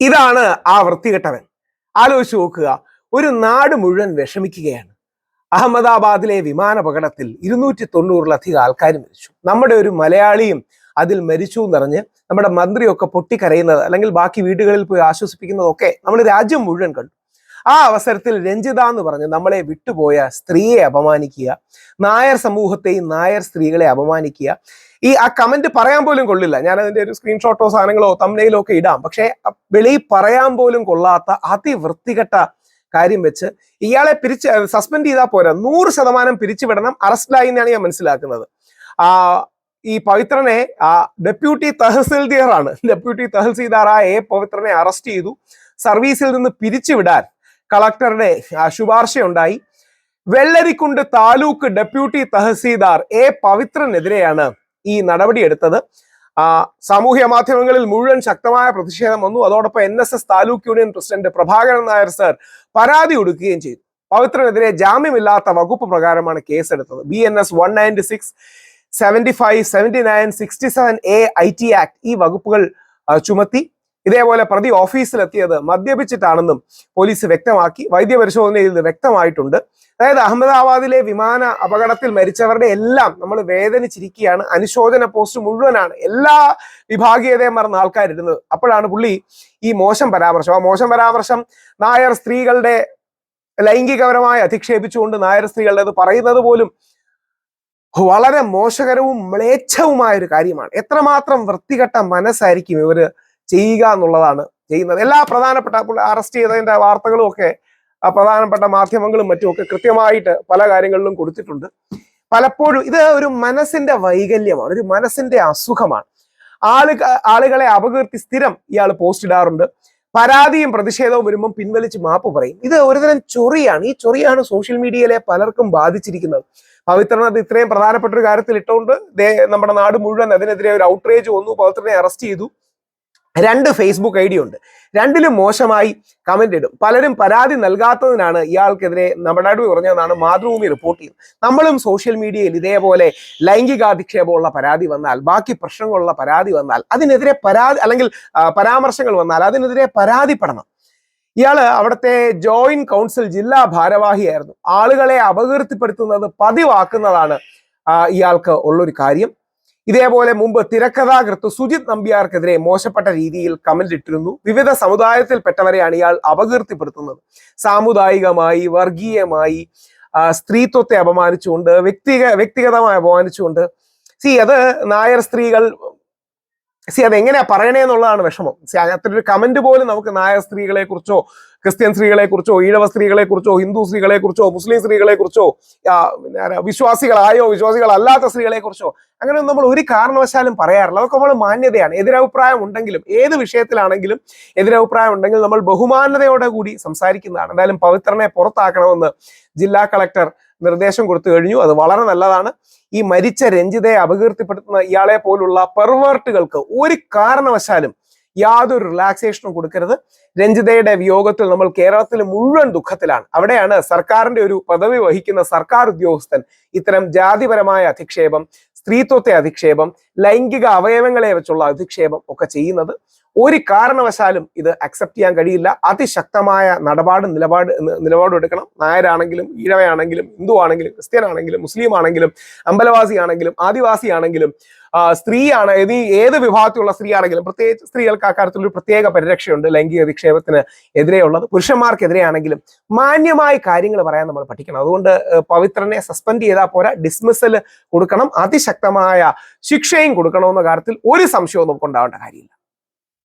ഇതാണ് ആ വൃത്തികെട്ടവൻ. ആലോചിച്ച് നോക്കുക ഒരു നാട് മുഴുവൻ വിഷമിക്കുകയാണ്. അഹമ്മദാബാദിലെ വിമാനാപകടത്തിൽ ഇരുന്നൂറ്റി തൊണ്ണൂറിലധികം ആൾക്കാർ മരിച്ചു. നമ്മുടെ ഒരു മലയാളിയും അതിൽ മരിച്ചു എന്നറിഞ്ഞ് നമ്മുടെ മന്ത്രിയൊക്കെ പൊട്ടിക്കരയുന്നത് അല്ലെങ്കിൽ ബാക്കി വീടുകളിൽ പോയി ആശ്വസിപ്പിക്കുന്നതൊക്കെ നമ്മൾ രാജ്യം മുഴുവൻ കണ്ടു. ആ അവസരത്തിൽ രഞ്ജിത എന്ന് പറഞ്ഞ് നമ്മളെ വിട്ടുപോയ സ്ത്രീയെ അപമാനിക്കുക നായർ സമൂഹത്തെയും നായർ സ്ത്രീകളെ അപമാനിക്കുക ഈ ആ കമന്റ് പറയാൻ പോലും കൊള്ളില്ല. ഞാൻ അതിന്റെ ഒരു സ്ക്രീൻഷോട്ടോ സാധനങ്ങളോ തമ്മനയിലോ ഒക്കെ ഇടാം. പക്ഷേ വെളി പറയാൻ പോലും കൊള്ളാത്ത അതിവൃത്തികെട്ട കാര്യം വെച്ച് ഇയാളെ പിരിച്ച് സസ്പെൻഡ് ചെയ്താൽ പോരാ. നൂറ് ശതമാനം പിരിച്ചുവിടണം അറസ്റ്റിലായി എന്നാണ് ഞാൻ മനസ്സിലാക്കുന്നത്. ആ ഈ പവിത്രനെ ആ ഡെപ്യൂട്ടി തഹസിൽദാറാണ് ഡെപ്യൂട്ടി തഹസിൽദാർ ആ എ പവിത്രനെ അറസ്റ്റ് ചെയ്തു. സർവീസിൽ നിന്ന് പിരിച്ചുവിടാൻ കളക്ടറുടെ ശുപാർശയുണ്ടായി. വെള്ളരിക്കുണ്ട് താലൂക്ക് ഡെപ്യൂട്ടി തഹസീൽദാർ എ പവിത്രനെതിരെയാണ് ഈ നടപടിയെടുത്തത് സാമൂഹ്യ മാധ്യമങ്ങളിൽ മുഴുവൻ ശക്തമായ പ്രതിഷേധം വന്നു. അതോടൊപ്പം N S S taluk union president Prabhakaran Nair sir പരാതി കൊടുക്കുകയും ചെയ്തു. പവിത്രനെതിരെ ജാമ്യമില്ലാത്ത വകുപ്പ് പ്രകാരമാണ് കേസെടുത്തത്. B N S one ninety six seventy five seventy nine sixty seven A I T act ഈ വകുപ്പുകൾ ചുമത്തി. ഇതേപോലെ പ്രതി ഓഫീസിലെത്തിയത് മദ്യപിച്ചിട്ടാണെന്നും പോലീസ് വ്യക്തമാക്കി. വൈദ്യപരിശോധനയിൽ ഇത് വ്യക്തമായിട്ടുണ്ട്. അതായത് അഹമ്മദാബാദിലെ വിമാന അപകടത്തിൽ മരിച്ചവരുടെ എല്ലാം നമ്മൾ വേദനിച്ചിരിക്കുകയാണ്. അനുശോചന പോസ്റ്റ് മുഴുവനാണ്. എല്ലാ വിഭാഗീയതയും മറന്ന ആൾക്കാരിരുന്നത് അപ്പോഴാണ് പുള്ളി ഈ മോശം പരാമർശം. ആ മോശം പരാമർശം നായർ സ്ത്രീകളുടെ ലൈംഗികപരമായി അധിക്ഷേപിച്ചുകൊണ്ട് നായർ സ്ത്രീകളുടെ പറയുന്നത് പോലും വളരെ മോശകരവും മ്ലേച്ഛവുമായ ഒരു കാര്യമാണ്. എത്രമാത്രം വൃത്തികെട്ട മനസ്സായിരിക്കും ഇവർ ചെയ്യുക എന്നുള്ളതാണ് ചെയ്യുന്നത്. എല്ലാ പ്രധാനപ്പെട്ട അറസ്റ്റ് ചെയ്തതിന്റെ വാർത്തകളും ഒക്കെ പ്രധാനപ്പെട്ട മാധ്യമങ്ങളും മറ്റും ഒക്കെ കൃത്യമായിട്ട് പല കാര്യങ്ങളിലും കൊടുത്തിട്ടുണ്ട്. പലപ്പോഴും ഇത് ഒരു മനസ്സിന്റെ വൈകല്യമാണ് ഒരു മനസ്സിന്റെ അസുഖമാണ്. ആൾ ആളുകളെ അപകീർത്തി സ്ഥിരം ഇയാൾ പോസ്റ്റ് ഇടാറുണ്ട്. പരാതിയും പ്രതിഷേധവും വരുമ്പം പിൻവലിച്ച് മാപ്പ് പറയും. ഇത് ഒരുതരം ചൊറിയാണ്. ഈ ചൊറിയാണ് സോഷ്യൽ മീഡിയയിലെ പലർക്കും ബാധിച്ചിരിക്കുന്നത്. പവിത്രനാഥ് ഇത്രയും പ്രധാനപ്പെട്ട ഒരു കാര്യത്തിൽ ഇട്ടുകൊണ്ട് നമ്മുടെ നാട് മുഴുവൻ അതിനെതിരെ ഒരു ഔട്ട്റേജ് വന്നു. പവിത്രനെ അറസ്റ്റ് ചെയ്തു. രണ്ട് ഫേസ്ബുക്ക് ഐ ഡി ഉണ്ട്. രണ്ടിലും മോശമായി കമന്റ് ഇടും. പലരും പരാതി നൽകാത്തതിനാണ് ഇയാൾക്കെതിരെ നമ്മുടെ പറഞ്ഞതെന്നാണ് മാതൃഭൂമി റിപ്പോർട്ട് ചെയ്യുന്നത്. നമ്മളും സോഷ്യൽ മീഡിയയിൽ ഇതേപോലെ ലൈംഗികാധിക്ഷേപമുള്ള പരാതി വന്നാൽ ബാക്കി പ്രശ്നങ്ങളുള്ള പരാതി വന്നാൽ അതിനെതിരെ പരാതി അല്ലെങ്കിൽ പരാമർശങ്ങൾ വന്നാൽ അതിനെതിരെ പരാതിപ്പെടണം ഇയാൾ അവിടുത്തെ ജോയിന്റ് കൗൺസിൽ ജില്ലാ ഭാരവാഹിയായിരുന്നു. ആളുകളെ അപകീർത്തിപ്പെടുത്തുന്നത് പതിവാക്കുന്നതാണ് ഇയാൾക്ക് ഉള്ളൊരു കാര്യം. ഇതേപോലെ മുമ്പ് തിരക്കഥാകൃത്ത് സുജിത് നമ്പ്യാർക്കെതിരെ മോശപ്പെട്ട രീതിയിൽ കമന്റ് ഇട്ടിരുന്നു. വിവിധ സമുദായത്തിൽപ്പെട്ടവരെയാണ് ഇയാൾ അപകീർത്തിപ്പെടുത്തുന്നത്. സാമുദായികമായി വർഗീയമായി സ്ത്രീത്വത്തെ അപമാനിച്ചുകൊണ്ട് വ്യക്തിഗ വ്യക്തിഗതമായി അപമാനിച്ചുകൊണ്ട്. സി അത് നായർ സ്ത്രീകൾ സി അത് എങ്ങനെയാ പറയണേ എന്നുള്ളതാണ് വിഷമം. സി അത്ര ഒരു കമന്റ് പോലും നമുക്ക് നായർ സ്ത്രീകളെ കുറിച്ചോ ക്രിസ്ത്യൻ സ്ത്രീകളെ കുറിച്ചോ ഈഴവ സ്ത്രീകളെ കുറിച്ചോ ഹിന്ദു സ്ത്രീകളെ കുറിച്ചോ മുസ്ലിം സ്ത്രീകളെ കുറിച്ചോ വിശ്വാസികളായോ വിശ്വാസികളല്ലാത്ത സ്ത്രീകളെ കുറിച്ചോ അങ്ങനെ നമ്മൾ ഒരു കാരണവശാലും പറയാറില്ല. അതൊക്കെ നമ്മൾ മാന്യതയാണ്. എതിരഭിപ്രായം ഉണ്ടെങ്കിലും ഏത് വിഷയത്തിലാണെങ്കിലും എതിരഭിപ്രായം ഉണ്ടെങ്കിൽ നമ്മൾ ബഹുമാനതയോടെ കൂടി സംസാരിക്കുന്നതാണ്. എന്തായാലും പവിത്രനെ പുറത്താക്കണമെന്ന് ജില്ലാ കളക്ടർ നിർദ്ദേശം കൊടുത്തു കഴിഞ്ഞു. അത് വളരെ നല്ലതാണ്. ഈ മരിച്ച രഞ്ജിതയെ അപകീർത്തിപ്പെടുത്തുന്ന ഇയാളെ പോലുള്ള പെർവേർട്ടുകൾക്ക് ഒരു കാരണവശാലും യാതൊരു റിലാക്സേഷനും കൊടുക്കരുത്. രഞ്ജിതയുടെ വിയോഗത്തിൽ നമ്മൾ കേരളത്തിൽ മുഴുവൻ ദുഃഖത്തിലാണ്. അവിടെയാണ് സർക്കാരിന്റെ ഒരു പദവി വഹിക്കുന്ന സർക്കാർ ഉദ്യോഗസ്ഥൻ ഇത്തരം ജാതിപരമായ അധിക്ഷേപം സ്ത്രീത്വത്തെ അധിക്ഷേപം ലൈംഗിക അവയവങ്ങളെ വെച്ചുള്ള അധിക്ഷേപം ഒക്കെ ചെയ്യുന്നത്. ഒരു കാരണവശാലും ഇത് അക്സെപ്റ്റ് ചെയ്യാൻ കഴിയില്ല. അതിശക്തമായ നടപാട് നിലപാട് നിലപാട് എടുക്കണം നായരാണെങ്കിലും ഈഴവയാണെങ്കിലും ഹിന്ദു ആണെങ്കിലും ക്രിസ്ത്യൻ ആണെങ്കിലും മുസ്ലിം ആണെങ്കിലും അമ്പലവാസി ആണെങ്കിലും ആദിവാസി ആണെങ്കിലും സ്ത്രീയാണ് ഏത് ഏത് വിഭാഗത്തിലുള്ള സ്ത്രീ ആണെങ്കിലും പ്രത്യേകിച്ച് സ്ത്രീകൾക്ക് അക്കാര്യത്തിൽ ഒരു പ്രത്യേക പരിരക്ഷയുണ്ട്. ലൈംഗിക നിക്ഷേപത്തിന് എതിരെയുള്ളത്. പുരുഷന്മാർക്കെതിരെയാണെങ്കിലും മാന്യമായ കാര്യങ്ങൾ പറയാൻ നമ്മൾ പഠിക്കണം. അതുകൊണ്ട് പവിത്രനെ സസ്പെൻഡ് ചെയ്താൽ പോരാ. ഡിസ്മിസൽ കൊടുക്കണം. അതിശക്തമായ ശിക്ഷയും കൊടുക്കണമെന്ന കാര്യത്തിൽ ഒരു സംശയവും നമുക്ക് ഉണ്ടാവേണ്ട കാര്യമില്ല.